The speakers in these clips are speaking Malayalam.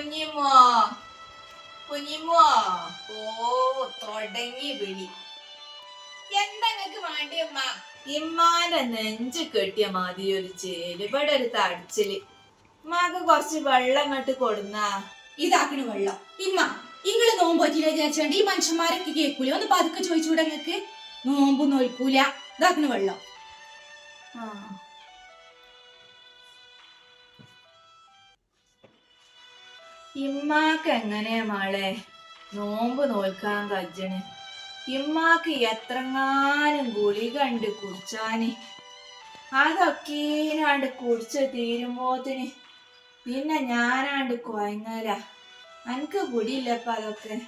കുഞ്ഞിമോ കുഞ്ഞിമോ ഓ തുടങ്ങി വിളി. എന്തങ്ങക്ക് വേണ്ടിയമ്മ ഇമ്മാന്റെ നെഞ്ച് കെട്ടിയ മതി ഒരു ചേൽ. ഇവിടെ ഒരു തടിച്ചിൽ. ഉമ്മാക്ക് കുറച്ച് വെള്ളം ഇങ്ങോട്ട് കൊടുന്ന. ഇതാക്കണ വെള്ളം. ഇമ്മ ഇങ്ങൾ നോമ്പ് പറ്റില്ല വിചാരിച്ചോണ്ട് ഈ മനുഷ്യന്മാരൊക്കെ കേൾക്കൂല ഒന്ന് പതുക്കെ ചോദിച്ചുകൂടെ നിങ്ങക്ക് നോമ്പ് നോൽക്കൂല. ഇതാക്കണ വെള്ളം. ആ. ഇമ്മാക്ക് എങ്ങനെയാ മാളെ? നോമ്പ് നോൽക്കാൻ കജ്ജണ് ഇമ്മാക്ക് എത്രങ്ങാനും ഗുളി കണ്ട് കുടിച്ചാന്. അതൊക്കെയാണ്ട് കുടിച്ച് തീരുമ്പോത്തിന് പിന്നെ ഞാനാണ്ട് കുഴങ്ങല എനിക്ക് കുടിയില്ലപ്പ അതൊക്കെ?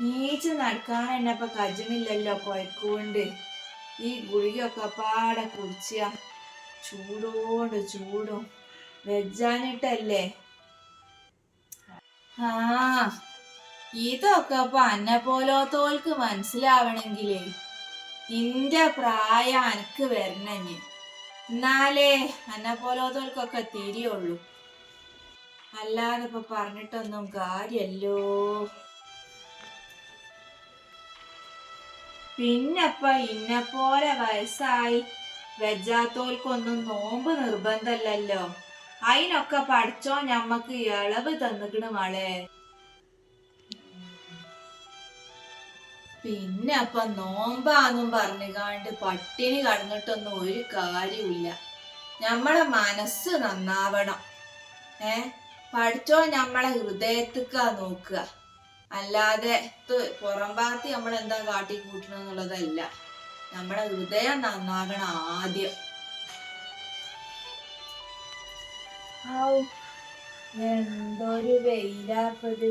നീച്ച് നടക്കാൻ എന്നപ്പ കജ്ജനില്ലല്ലോ കൊയക്കൊണ്ട്. ഈ ഗുളികയൊക്കെ പാടെ കുടിച്ച ചൂടോണ്ട് ചൂടും. വെജാനിട്ടല്ലേ ആ ഇതൊക്കെ ഇപ്പൊ അന്നെ പോലോത്തോൽക്ക് മനസ്സിലാവണെങ്കിലേ നിന്റെ പ്രായം അനക്ക് വരണഞ്ഞ് എന്നാലേ അന്നെ പോലോത്തോൽക്കൊക്കെ തിരിയുള്ളൂ. അല്ലാതെ ഇപ്പൊ പറഞ്ഞിട്ടൊന്നും കാര്യല്ലോ. പിന്നപ്പ ഇന്നെ പോലെ വയസ്സായി വെജാത്തോൽക്കൊന്നും നോമ്പ് നിർബന്ധല്ലല്ലോ. അതിനൊക്കെ പഠിച്ചോ ഞമ്മക്ക് ഇളവ് തന്നിക്കണ് മളെ. പിന്നെ അപ്പൊ നോമ്പാന്നും പറഞ്ഞുകാണ്ട് പട്ടിണി കടന്നിട്ടൊന്നും ഒരു കാര്യമില്ല നമ്മളെ മനസ്സ് നന്നാവണം. ഏ? പഠിച്ചോ നമ്മളെ ഹൃദയത്തിക്കാ നോക്കുക അല്ലാതെ പുറം ഭാഗത്ത് നമ്മൾ എന്താ കാട്ടി കൂട്ടണമെന്നുള്ളതല്ല നമ്മളെ ഹൃദയം നന്നാകണം ആദ്യം. എന്തൊരു വെയിലാപ്പത്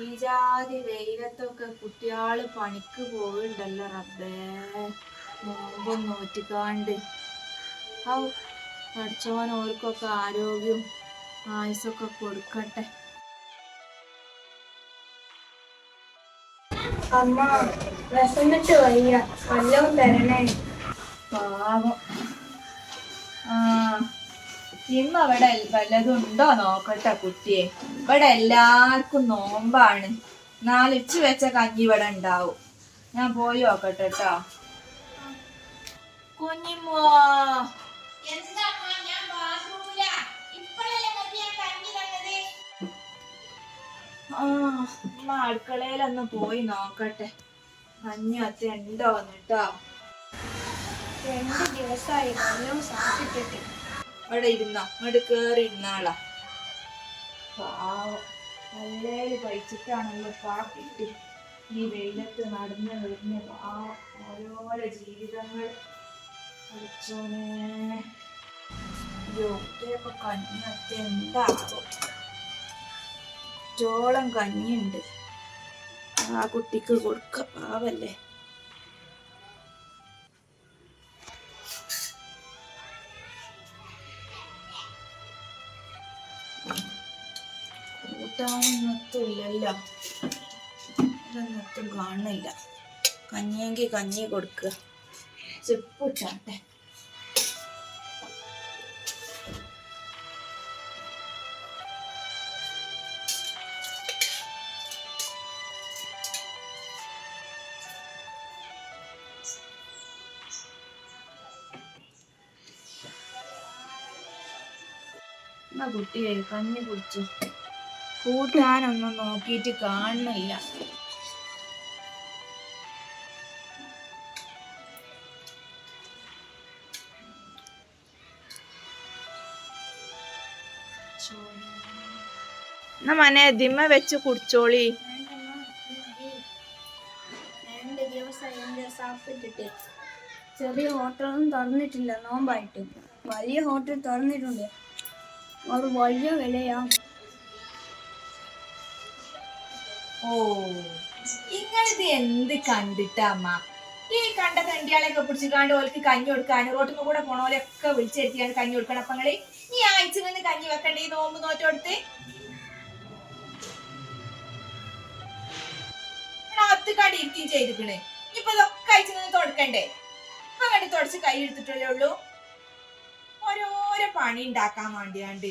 ഈ ജാതി വെയിലത്തൊക്കെ കുട്ടിയാൾ പണിക്ക് പോവുണ്ടല്ലോ റബ്ബേ. നോമ്പും നോറ്റിക്കാണ്ട്. ഔ പഠിച്ചവൻ ഓർക്കൊക്കെ ആരോഗ്യം ആയുസൊക്കെ കൊടുക്കട്ടെ. അമ്മ വിശന്നിട്ട് വയ്യ. വല്ലതും തരണേ. പാവം. ഇമ്മ ഇവിടെ വല്ലതും ഉണ്ടോ? നോക്കട്ടെ കുട്ടിയെ. ഇവിടെ എല്ലാവർക്കും നോമ്പാണ്. നാലിച്ച് വെച്ച കഞ്ഞി ഇവിടെ ഉണ്ടാവും. ഞാൻ പോയി നോക്കട്ടെ കേട്ടോ ആ അടുക്കളയിലൊന്ന് പോയി നോക്കട്ടെ. കഞ്ഞി അത്ത ഉണ്ടോ എന്നിട്ടോ രണ്ട് ദിവസമായി വല്ലതും സാധിച്ചിട്ട് അവിടെ ഇരുന്ന? അങ്ങോട്ട് കേറി ഇരുന്നാളാ. നല്ലേൽ കഴിച്ചിട്ടാണല്ലോ പാ കിട്ടി ഈ വെയിലത്ത് നടന്ന് വരുന്ന ആ ഓരോരോ ജീവിതങ്ങൾ. പഠിച്ചോനെ യോട്ടയൊക്കെ കഞ്ഞി അത്ത എന്താകും ചോളം കഞ്ഞിണ്ട് ആ കുട്ടിക്ക് കൊടുക്ക. പാവല്ലേ? ഇല്ലല്ലോ ഇതൊന്നും കാണുന്നില്ല കഞ്ഞിയെങ്കിൽ കഞ്ഞി കൊടുക്കുക ചെപ്പിട്ടാട്ടെ എന്നാ കുട്ടിയെ കഞ്ഞി കുടിച്ചു. കൂട്ടാനൊന്നും നോക്കിയിട്ട് കാണുന്നില്ല. എന്നാ മനെ ദിമ്മ വെച്ച് കുടിച്ചോളി. രണ്ട് ദിവസം സാപ്പിട്ടിട്ട് ചെറിയ ഹോട്ടലൊന്നും തുറന്നിട്ടില്ല നോമ്പായിട്ട്. വലിയ ഹോട്ടൽ തുറന്നിട്ടുണ്ട്. അത് വലിയ വിലയാ. ഓ ഇങ്ങളിത് എന്ത് കണ്ടിട്ടാ അമ്മ? ഈ കണ്ട തണ്ടിയാളെയൊക്കെ പിടിച്ച് കാണ്ട് ഓൾക്ക് കഞ്ഞി കൊടുക്കാൻ റോട്ടിൽ കൂടെ പോണോലൊക്കെ വിളിച്ചെത്തിയാണ് കഞ്ഞി കൊടുക്കണം അപ്പൊ നിങ്ങൾ ആഴ്ച നിന്ന് കഞ്ഞി വെക്കണ്ടേ നോമ്പ് നോറ്റോടുത്ത് അത്ത് കടി ഇരുത്തിയും ചെയ്തിക്കണ്. ഇപ്പൊ ഇതൊക്കെ അയച്ചു നിന്ന് തുടക്കണ്ടേ? അങ്ങോട്ട് തുടച്ച് കൈ എടുത്തിട്ടല്ലേ ഉള്ളൂ? ഓരോരോ പണി ഉണ്ടാക്കാൻ വേണ്ടിയാണ്ട്.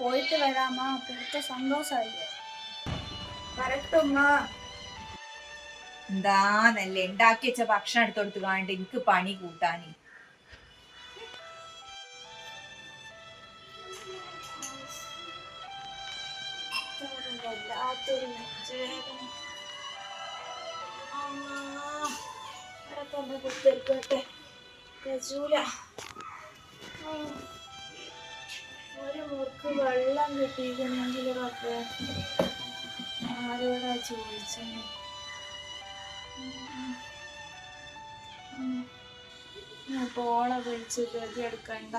പോയിട്ട് വരാമോ പിടിച്ച സന്തോഷമായില്ലേ കറക്റ്റുമ്മ എന്താ നല്ല ഉണ്ടാക്കി വെച്ച ഭക്ഷണം എടുത്തെടുത്ത് കാണിട്ട് എനിക്ക് പണി കൂട്ടാന് കുത്തിരിക്കട്ടെ കജൂല ഒരു മുറുക്ക് വെള്ളം കിട്ടിയിരുന്നെങ്കിൽ റബ്ബേ ആരോടാ ചോദിച്ചു ഞാൻ പോളെ വിളിച്ച് എടുക്കണ്ട.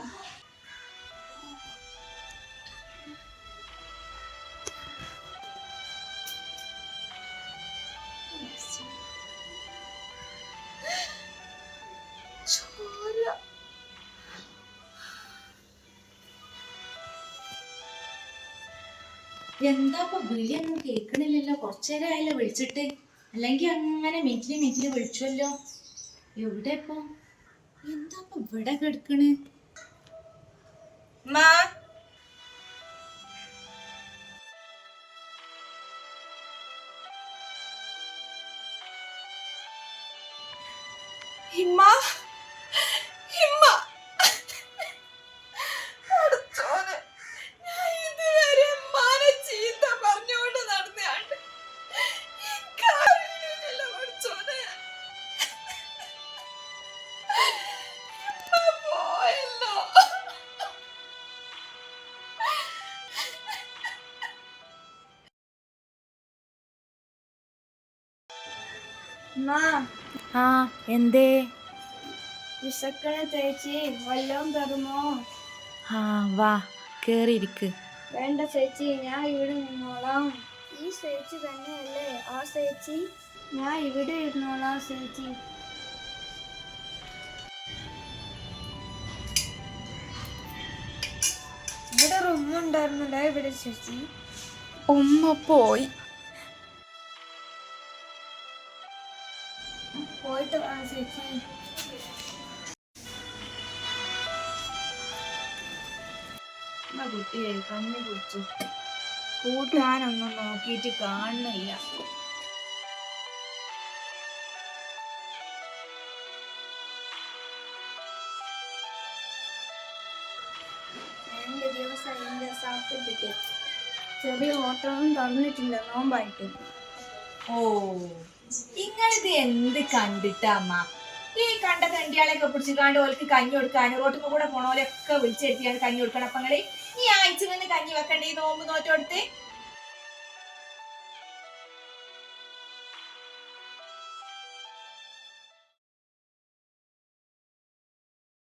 എന്താ ഇപ്പൊ വിളിയൊന്നും കേൾക്കണില്ലല്ലോ കുറച്ചേരം ആയല്ലോ വിളിച്ചിട്ട്. അല്ലെങ്കിൽ അങ്ങനെ മിറ്റിൽ മിറ്റിൽ വിളിച്ചുവല്ലോ എവിടെ ഇപ്പൊ? എന്താപ്പൊ ഇവിടെ കിടക്കണ്? മാ ഹിമ്മ ഹിമ്മ ആ എന്തേ? വിശക്കണ ചേച്ചി വല്ലോം തരുമോ? ആ വാ കേറിയിരിക്ക്. വേണ്ട ചേച്ചി ഞാൻ ഇവിടെ നിന്നോളാം. ഈ ചേച്ചി തന്നെയല്ലേ ആ ചേച്ചി? ഞാൻ ഇവിടെ ഇരുന്നോളാം ചേച്ചി. ഇവിടെ റൂം ഉണ്ടായിരുന്നല്ലോ ഇവിടെ ചേച്ചി? ഉമ്മ പോയി. പോയിട്ട് വാ ചേച്ചി കുട്ടിയെ കണ്ണി കുടിച്ചു കൂട്ടാനൊന്നും നോക്കിയിട്ട് കാണുന്നില്ല. രണ്ട് ദിവസം എന്റെ സാപ്പിട്ടിട്ട് ചെറിയ ഹോട്ടലും തുറന്നിട്ടില്ല നോമ്പായിട്ട്. ഓ. ഇങ്ങളിത് എന്ത് കണ്ടിട്ടമ്മ? ഈ കണ്ട തണ്ടിയാളെയൊക്കെ പിടിച്ചിക്കാണ്ട് ഓൽക്ക് കഞ്ഞി കൊടുക്കാൻ റോട്ടിൽ കൂടെ പോണോലൊക്കെ വിളിച്ചെത്തിയാണ് കഞ്ഞി കൊടുക്കണം അപ്പൊ നിങ്ങൾ ഈ ആഴ്ച നിന്ന് കഞ്ഞി വെക്കണ്ടേ നോമ്പ് നോറ്റോടുത്ത്?